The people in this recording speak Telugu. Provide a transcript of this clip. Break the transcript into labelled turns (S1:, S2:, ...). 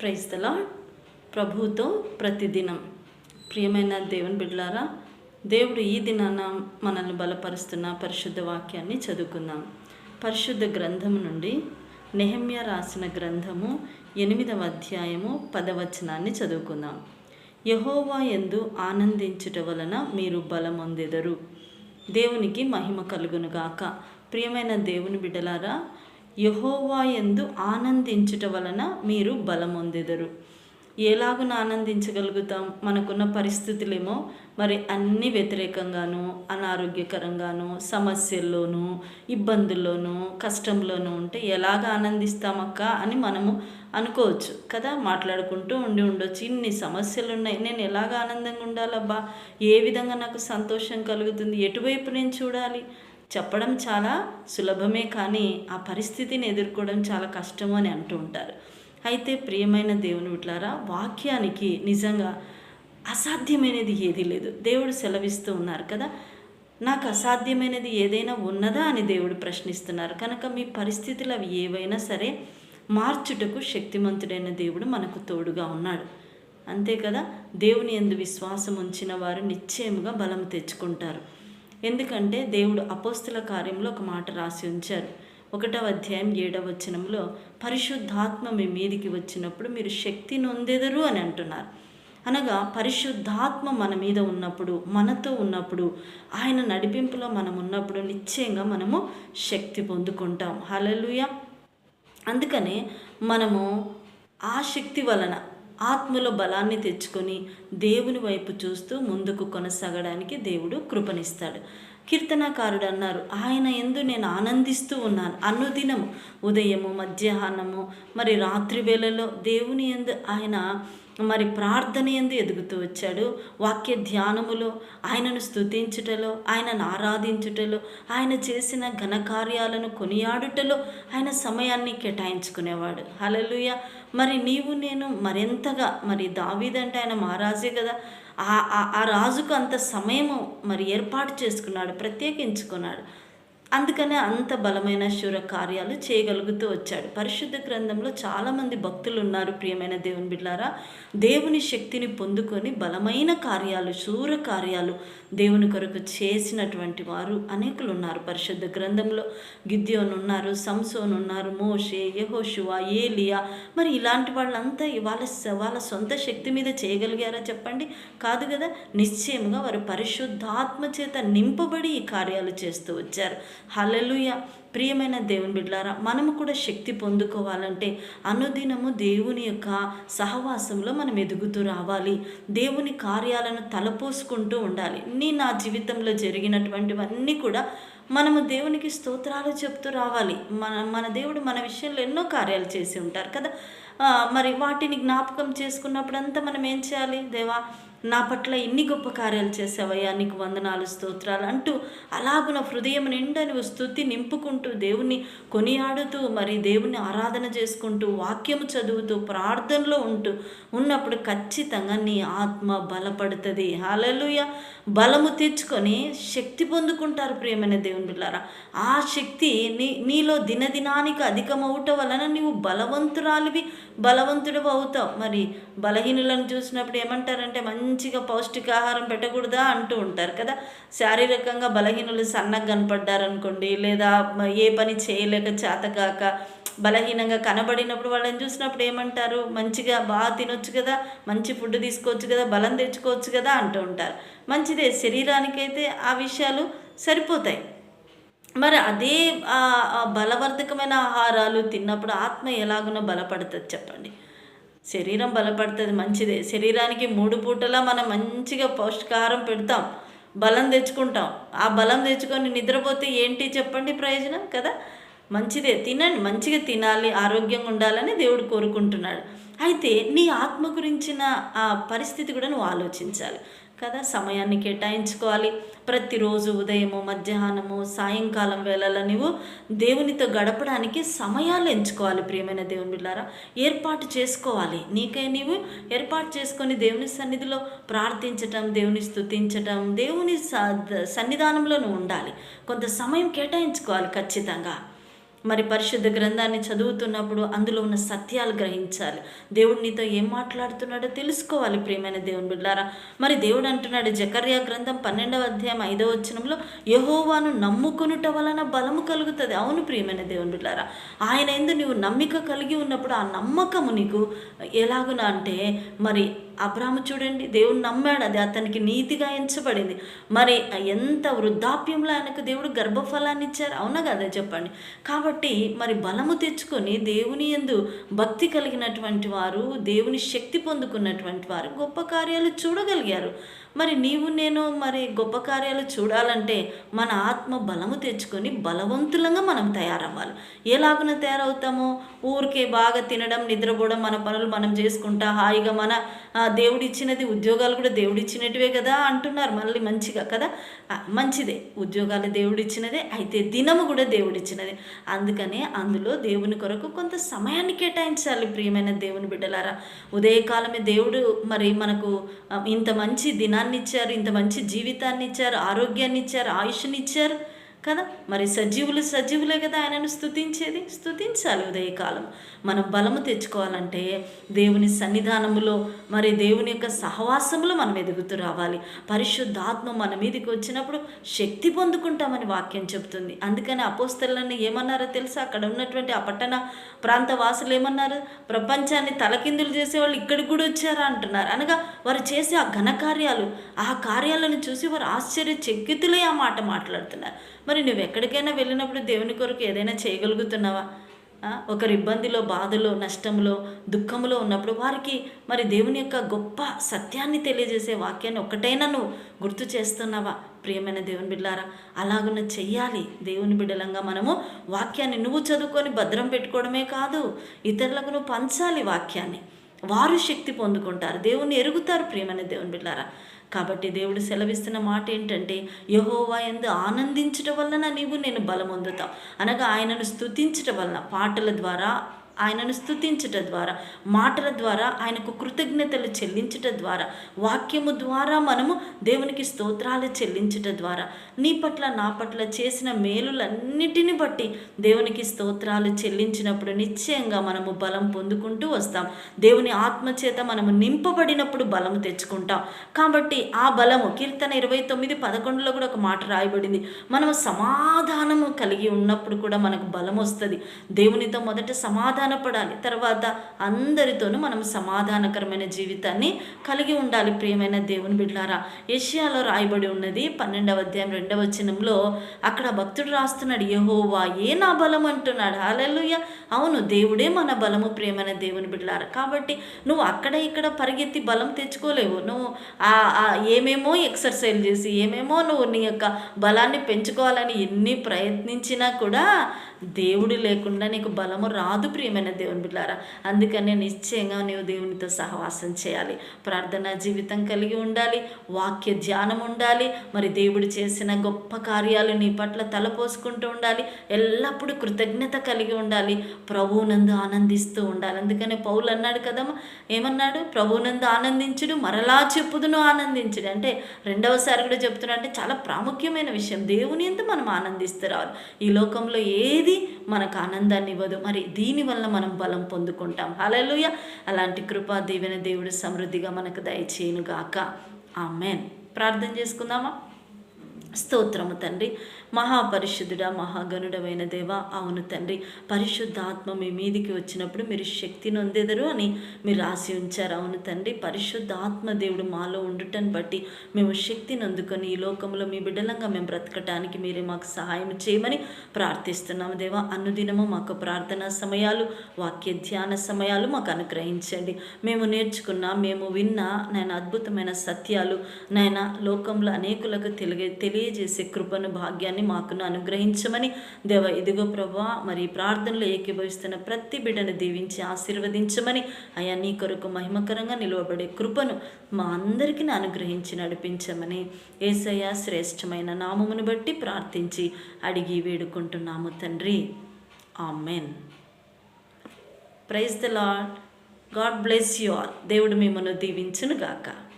S1: ప్రైస్తలా ప్రభుతో ప్రతిదినం. ప్రియమైన దేవుని బిడ్డలారా దేవుడు ఈ దినాన మనల్ని బలపరుస్తున్న పరిశుద్ధ వాక్యాన్ని చదువుకుందాం. పరిశుద్ధ గ్రంథము నుండి నెహమ్య రాసిన గ్రంథము ఎనిమిదవ అధ్యాయము పదవచనాన్ని చదువుకుందాం. యహోవా ఎందు ఆనందించుట వలన మీరు బలమొందెదరు. దేవునికి మహిమ కలుగునుగాక ప్రియమైన దేవుని బిడ్డలారా యహోవా ఎందు ఆనందించుట వలన మీరు బలమొందెదరు. ఎలాగున ఆనందించగలుగుతాం? మనకున్న పరిస్థితులేమో మరి అన్ని వ్యతిరేకంగాను అనారోగ్యకరంగాను సమస్యల్లోనూ ఇబ్బందుల్లోనూ కష్టంలోనూ ఉంటే ఎలాగ ఆనందిస్తామక్క అని మనము అనుకోవచ్చు కదా? మాట్లాడుకుంటూ ఉండి ఉండొచ్చు. ఇన్ని సమస్యలు ఉన్నాయి నేను ఎలాగ ఆనందంగా ఉండాలబ్బా? ఏ విధంగా నాకు సంతోషం కలుగుతుంది? ఎటువైపు నేను చూడాలి? చెప్పడం చాలా సులభమే కానీ ఆ పరిస్థితిని ఎదుర్కోవడం చాలా కష్టము అని అంటూ ఉంటారు. అయితే ప్రియమైన దేవుని విట్లారా వాక్యానికి నిజంగా అసాధ్యమైనది ఏదీ లేదు. దేవుడు సెలవిస్తూ ఉన్నారు కదా నాకు అసాధ్యమైనది ఏదైనా ఉన్నదా అని దేవుడు ప్రశ్నిస్తున్నారు. కనుక మీ పరిస్థితులు అవి ఏవైనా సరే మార్చుటకు శక్తిమంతుడైన దేవుడు మనకు తోడుగా ఉన్నాడు. అంతే కదా దేవుని ఎందు విశ్వాసం ఉంచిన వారు నిశ్చయముగా బలం తెచ్చుకుంటారు. ఎందుకంటే దేవుడు అపోస్తుల కార్యంలో ఒక మాట రాసి ఉంచారు. ఒకటవ అధ్యాయం ఏడవ వచనంలో పరిశుద్ధాత్మ మీ మీదికి వచ్చినప్పుడు మీరు శక్తి నొందెదరు అని అంటున్నారు. అనగా పరిశుద్ధాత్మ మన మీద ఉన్నప్పుడు మనతో ఉన్నప్పుడు ఆయన నడిపింపులో మనం ఉన్నప్పుడు నిశ్చయంగా మనము శక్తి పొందుకుంటాం. హలలుయ అందుకనే మనము ఆ శక్తి వలన ఆత్మలో బలాన్ని తెచ్చుకొని దేవుని వైపు చూస్తూ ముందుకు కొనసాగడానికి దేవుడు కృపనిస్తాడు. కీర్తనకారుడు అన్నారు ఆయన ఎందు నేను ఆనందిస్తూ ఉన్నాను. అనుదినము ఉదయము మధ్యాహ్నము మరి రాత్రి వేళలో దేవుని ఎందు ఆయన మరి ప్రార్థన ఎందు ఎదుగుతూ వచ్చాడు. వాక్య ధ్యానములో ఆయనను స్తుతించుటలో ఆయనను ఆరాధించుటలో ఆయన చేసిన ఘనకార్యాలను కొనియాడుటలో ఆయన సమయాన్ని కేటాయించుకునేవాడు. హలలుయ మరి నీవు నేను మరింతగా మరి దావీదంటే ఆయన మహారాజే కదా. ఆ రాజుకు అంత సమయము మరి ఏర్పాటు చేసుకున్నాడు ప్రత్యేకించుకున్నాడు. అందుకనే అంత బలమైన శూర కార్యాలు చేయగలుగుతూ వచ్చాడు. పరిశుద్ధ గ్రంథంలో చాలామంది భక్తులు ఉన్నారు ప్రియమైన దేవుని బిడ్డారా దేవుని శక్తిని పొందుకొని బలమైన కార్యాలు శూర కార్యాలు దేవుని కొరకు చేసినటువంటి వారు అనేకులు ఉన్నారు పరిశుద్ధ గ్రంథంలో గిద్యోన్ ఉన్నారు సంసోన్ ఉన్నారు మోషే యహోషువా ఏలియా. మరి ఇలాంటి వాళ్ళంతా వాళ్ళ వాళ్ళ సొంత శక్తి మీద చేయగలిగారా చెప్పండి? కాదు కదా. నిశ్చయంగా వారు పరిశుద్ధాత్మ చేత నింపబడి ఈ కార్యాలు చేస్తూ వచ్చారు. హలలుయ ప్రియమైన దేవుని బిడ్లారా మనము కూడా శక్తి పొందుకోవాలంటే అనుదినము దేవుని యొక్క సహవాసంలో మనం ఎదుగుతూ రావాలి. దేవుని కార్యాలను తలపోసుకుంటూ ఉండాలి. నీ నా జీవితంలో జరిగినటువంటివన్నీ కూడా మనము దేవునికి స్తోత్రాలు చెప్తూ రావాలి. మన మన దేవుడు మన విషయంలో ఎన్నో కార్యాలు చేసి ఉంటారు కదా. మరి వాటిని జ్ఞాపకం చేసుకున్నప్పుడంతా మనం ఏం చేయాలి? దేవా నా పట్ల ఇన్ని గొప్ప కార్యాలు చేసావయ్యా నీకు వందనాలు స్తోత్రాలు అంటూ అలాగున హృదయం నిండా నువ్వు స్థుతి నింపుకుంటూ దేవుని కొనియాడుతూ మరి దేవుని ఆరాధన చేసుకుంటూ వాక్యము చదువుతూ ప్రార్థనలో ఉంటూ ఉన్నప్పుడు ఖచ్చితంగా నీ ఆత్మ బలపడుతుంది. హాలలుయ బలము తెచ్చుకొని శక్తి పొందుకుంటారు ప్రియమైన దేవుని బిళ్ళారా ఆ శక్తి నీ నీలో దినదినానికి అధికమవుట వలన నీవు బలవంతురాలివి బలవంతుడు అవుతావు మరి బలహీనులను చూసినప్పుడు ఏమంటారంటే మంచిగా పౌష్టికాహారం పెట్టకూడదా అంటూ ఉంటారు కదా. శారీరకంగా బలహీనులు సన్నగా కనపడ్డారనుకోండి లేదా ఏ పని చేయలేక చేతకాక బలహీనంగా కనబడినప్పుడు వాళ్ళని చూసినప్పుడు ఏమంటారు? మంచిగా బాగా తినొచ్చు కదా మంచి ఫుడ్ తీసుకోవచ్చు కదా బలం తెచ్చుకోవచ్చు కదా అంటూ ఉంటారు. మంచిదే శరీరానికైతే ఆ విషయాలు సరిపోతాయి. మరి అదే బలవర్ధకమైన ఆహారాలు తిన్నప్పుడు ఆత్మ ఎలాగునో బలపడుతుంది చెప్పండి. శరీరం బలపడుతుంది మంచిదే. శరీరానికి మూడు పూటలా మనం మంచిగా పౌష్టికాహారం పెడతాం బలం తెచ్చుకుంటాం. ఆ బలం తెచ్చుకొని నిద్రపోతే ఏంటి చెప్పండి ప్రయోజనం కదా? మంచిదే. తినండి మంచిగా తినాలి ఆరోగ్యంగా ఉండాలని దేవుడు కోరుకుంటున్నాడు. అయితే నీ ఆత్మ గురించిన ఆ పరిస్థితి కూడా నువ్వు ఆలోచించాలి. కదా సమయాన్ని కేటాయించుకోవాలి. ప్రతిరోజు ఉదయము మధ్యాహ్నము సాయంకాలం వేళలో నువ్వు దేవునితో గడపడానికి సమయాలు ఎంచుకోవాలి ప్రియమైన దేవుని బిళ్ళారా ఏర్పాటు చేసుకోవాలి. నీకై నీవు ఏర్పాటు చేసుకొని దేవుని సన్నిధిలో ప్రార్థించటం దేవుని స్థుతించటం దేవుని సన్నిధానంలో నువ్వు ఉండాలి. కొంత సమయం కేటాయించుకోవాలి ఖచ్చితంగా. మరి పరిశుద్ధ గ్రంథాన్ని చదువుతున్నప్పుడు అందులో ఉన్న సత్యాలు గ్రహించాలి. దేవుడు నీతో ఏం మాట్లాడుతున్నాడో తెలుసుకోవాలి ప్రియమైన దేవుని బిడ్డారా. మరి దేవుడు అంటున్నాడు జకర్యా గ్రంథం పన్నెండవ అధ్యాయం ఐదవ వచనంలో యహోవాను నమ్ముకొనుట వలన బలము కలుగుతుంది. అవును ప్రియమైన దేవుని బిడ్డారా. ఆయన ఎందు నువ్వు నమ్మిక కలిగి ఉన్నప్పుడు ఆ నమ్మకము నీకు ఎలాగునా అంటే మరి అబ్రాహ్మ చూడండి దేవుడు నమ్మాడు అది అతనికి నీతిగా ఎంచబడింది. మరి ఎంత వృద్ధాప్యంలో ఆయనకు దేవుడు గర్భఫలాన్ని ఇచ్చారు? అవునా కదా చెప్పండి. కాబట్టి మరి బలము తెచ్చుకొని దేవుని ఎందు భక్తి కలిగినటువంటి వారు దేవుని శక్తి పొందుకున్నటువంటి వారు గొప్ప కార్యాలు చూడగలిగారు. మరి నీవు నేను మరి గొప్ప కార్యాలు చూడాలంటే మన ఆత్మ బలము తెచ్చుకొని బలవంతులంగా మనం తయారవ్వాలి. ఎలాగున తయారవుతామో? ఊరికే బాగా తినడం నిద్రపోవడం మన పనులు మనం చేసుకుంటా హాయిగా మన దేవుడిచ్చినది ఉద్యోగాలు కూడా దేవుడిచ్చినట్టువే కదా అంటున్నారు మళ్ళీ మంచిగా కదా? మంచిదే. ఉద్యోగాలు దేవుడిచ్చినదే అయితే దినము కూడా దేవుడిచ్చినదే. అందుకనే అందులో దేవుని కొరకు కొంత సమయాన్ని కేటాయించాలి ప్రియమైన దేవుని బిడ్డలారా. ఉదయకాలమే దేవుడు మరి మనకు ఇంత మంచి దినాన్ని ఇచ్చారు ఇంత మంచి జీవితాన్ని ఇచ్చారు ఆరోగ్యాన్ని ఇచ్చారు ఆయుష్ని ఇచ్చారు కదా? మరి సజీవులు సజీవులే కదా ఆయనను స్థుతించేది స్థుతించాలి ఉదయకాలం. మనం బలము తెచ్చుకోవాలంటే దేవుని సన్నిధానములో మరి దేవుని యొక్క సహవాసములో మనం ఎదుగుతూ రావాలి. పరిశుద్ధాత్మ మన మీదకి వచ్చినప్పుడు శక్తి పొందుకుంటామని వాక్యం చెబుతుంది. అందుకని అపోస్తలను ఏమన్నారో తెలుసా? అక్కడ ఉన్నటువంటి ఆ పట్టణ ప్రాంత వాసులు ఏమన్నారు? ప్రపంచాన్ని తలకిందులు చేసేవాళ్ళు ఇక్కడికి కూడా వచ్చారా అంటున్నారు. అనగా వారు చేసే ఆ ఘనకార్యాలు ఆ కార్యాలను చూసి వారు ఆశ్చర్య చెక్కితులే ఆ మాట మాట్లాడుతున్నారు. మరి నువ్వు ఎక్కడికైనా వెళ్ళినప్పుడు దేవుని కొరకు ఏదైనా చేయగలుగుతున్నావా? ఒకరి ఇబ్బందిలో బాధలో నష్టంలో దుఃఖంలో ఉన్నప్పుడు వారికి మరి దేవుని యొక్క గొప్ప సత్యాన్ని తెలియజేసే వాక్యాన్ని ఒకటైనా నువ్వు గుర్తు చేస్తున్నావా? ప్రియమైన దేవుని బిడ్డారా అలాగున్న చెయ్యాలి. దేవుని బిడ్డలంగా మనము వాక్యాన్ని నువ్వు చదువుకొని భద్రం పెట్టుకోవడమే కాదు ఇతరులకు నువ్వు పంచాలి వాక్యాన్ని. వారు శక్తి పొందుకుంటారు. దేవుని ఎరుగుతారు ప్రియమైన దేవుని బిడ్డారా. కాబట్టి దేవుడు సెలవిస్తున్న మాట ఏంటంటే యహోవా ఎందు ఆనందించటం వలన నీవు నేను బలం పొందుతావు అనగా ఆయనను స్థుతించటం వలన పాటల ద్వారా ఆయనను స్థుతించట ద్వారా మాటల ద్వారా ఆయనకు కృతజ్ఞతలు చెల్లించట ద్వారా వాక్యము ద్వారా మనము దేవునికి స్తోత్రాలు చెల్లించట ద్వారా. నీ పట్ల నా పట్ల చేసిన మేలులన్నిటిని బట్టి దేవునికి స్తోత్రాలు చెల్లించినప్పుడు నిశ్చయంగా మనము బలం పొందుకుంటూ వస్తాం. దేవుని ఆత్మచేత మనము నింపబడినప్పుడు బలము తెచ్చుకుంటాం. కాబట్టి ఆ బలము కీర్తన ఇరవై తొమ్మిది పదకొండులో కూడా ఒక మాట రాయబడింది. మనము సమాధానము కలిగి ఉన్నప్పుడు కూడా మనకు బలం వస్తుంది దేవునితో మొదట సమాధానం సమాధానపడాలి తర్వాత అందరితోనూ మనం సమాధానకరమైన జీవితాన్ని కలిగి ఉండాలి. ప్రియమైన దేవుని బిడ్డారా ఏషియాలో రాయబడి ఉన్నది పన్నెండవ అధ్యాయం రెండవ చిన్నంలో అక్కడ భక్తుడు రాస్తున్నాడు యహోవా ఏ నా బలం అంటున్నాడు? హాలెలుయ్య అవును దేవుడే మన బలము ప్రియమైన దేవుని బిడ్డారా కాబట్టి నువ్వు అక్కడ ఇక్కడ పరిగెత్తి బలం తెచ్చుకోలేవు. నువ్వు ఏమేమో ఎక్సర్సైజ్ చేసి ఏమేమో నువ్వు నీ యొక్క బలాన్ని పెంచుకోవాలని ఎన్ని ప్రయత్నించినా కూడా దేవుడు లేకుండా నీకు బలము రాదు ప్రియమైన దేవుని బిడ్డారా. అందుకనే నిశ్చయంగా నీవు దేవునితో సహవాసం చేయాలి. ప్రార్థనా జీవితం కలిగి ఉండాలి. వాక్య ధ్యానం ఉండాలి. మరి దేవుడు చేసిన గొప్ప కార్యాలు నీ పట్ల తలపోసుకుంటూ ఉండాలి. ఎల్లప్పుడూ కృతజ్ఞత కలిగి ఉండాలి. ప్రభువునందు ఆనందిస్తూ ఉండాలి. అందుకనే పౌలు అన్నాడు కదమ్మా ఏమన్నాడు? ప్రభువునందు ఆనందించుడు మరలా చెప్పుదును ఆనందించుడు. అంటే రెండవసారి కూడా చెప్తున్నా అంటే చాలా ప్రాముఖ్యమైన విషయం. దేవుని ఎందు మనం ఆనందిస్తూ రావాలి ఈ లోకంలో ఏది ఏది మనకు ఆనందాన్ని ఇవ్వదు. మరి దీనివల్ల మనం బలం పొందుకుంటాం. హలలుయ అలాంటి కృపా దీవెన దేవుడు సమృద్ధిగా మనకు దయచేయునుగాక. ఆమెన్. ప్రార్థన చేసుకుందామా? స్తోత్రము తండ్రి. మహాపరిశుద్ధుడ మహాగణుడమైన దేవ అవును తండ్రి. పరిశుద్ధాత్మ మీ మీదికి వచ్చినప్పుడు మీరు శక్తి నొందెదరు అని మీరు రాసి ఉంచారు. అవును తండ్రి పరిశుద్ధాత్మ దేవుడు మాలో ఉండుటని బట్టి మేము శక్తిని అందుకొని ఈ లోకంలో మీ బిడ్డలంగా మేము బ్రతకటానికి మీరే మాకు సహాయం చేయమని ప్రార్థిస్తున్నాము దేవా. అనుదినము మాకు ప్రార్థనా సమయాలు వాక్య ధ్యాన సమయాలు మాకు అనుగ్రహించండి. మేము నేర్చుకున్న మేము విన్న నేను అద్భుతమైన సత్యాలు నాయన లోకంలో అనేకులకు తెలియ తెలియజేసే కృపను భాగ్యాన్ని సహాయాన్ని మాకును అనుగ్రహించమని దేవ ఇదిగో ప్రభా మరి ప్రార్థనలో ఏకీభవిస్తున్న ప్రతి బిడ్డను దీవించి ఆశీర్వదించమని అయా నీ కొరకు మహిమకరంగా నిలువబడే కృపను మా అందరికీ అనుగ్రహించి నడిపించమని ఏసయ్య శ్రేష్టమైన నామమును బట్టి ప్రార్థించి అడిగి వేడుకుంటున్నాము తండ్రి. Amen. Praise the Lord God bless you all. దేవుడు మిమ్మల్ని దీవించునుగాక. గాక